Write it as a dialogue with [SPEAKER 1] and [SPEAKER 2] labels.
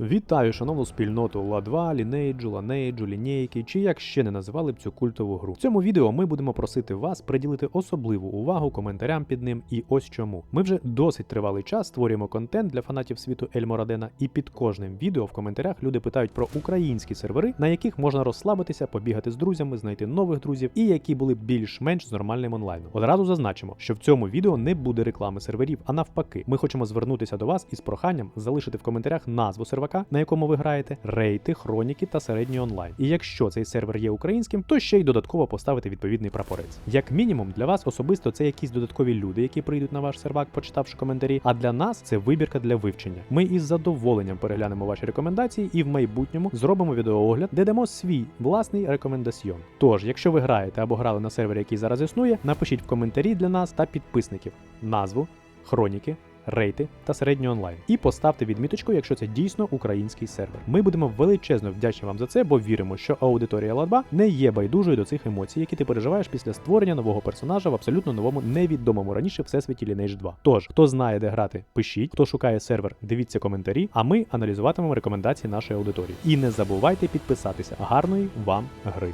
[SPEAKER 1] Вітаю, шановну спільноту Ла2, Lineage, Lineage, лінійки, чи як ще не називали б цю культову гру. В цьому відео ми будемо просити вас приділити особливу увагу коментарям під ним. І ось чому. Ми вже досить тривалий час створюємо контент для фанатів світу Ельморадена, і під кожним відео в коментарях люди питають про українські сервери, на яких можна розслабитися, побігати з друзями, знайти нових друзів і які були більш-менш з нормальним онлайном. Одразу зазначимо, що в цьому відео не буде реклами серверів, а навпаки, ми хочемо звернутися до вас із проханням залишити в коментарях назву сервака, на якому ви граєте, рейти, хроніки та середній онлайн. І якщо цей сервер є українським, то ще й додатково поставити відповідний прапорець. Як мінімум, для вас особисто це якісь додаткові люди, які прийдуть на ваш сервак, почитавши коментарі. А для нас це вибірка для вивчення. Ми із задоволенням переглянемо ваші рекомендації і в майбутньому зробимо відеоогляд, де дамо свій власний рекомендаціон. Тож, якщо ви граєте або грали на сервері, який зараз існує, напишіть в коментарі для нас та підписників назву, хроніки. Рейти та середній онлайн. І поставте відміточку, якщо це дійсно український сервер. Ми будемо величезно вдячні вам за це, бо віримо, що аудиторія Ладба не є байдужою до цих емоцій, які ти переживаєш після створення нового персонажа в абсолютно новому невідомому раніше всесвіті Lineage 2. Тож, хто знає, де грати, пишіть, хто шукає сервер, дивіться коментарі, а ми аналізуватимемо рекомендації нашої аудиторії. І не забувайте підписатися. Гарної вам гри!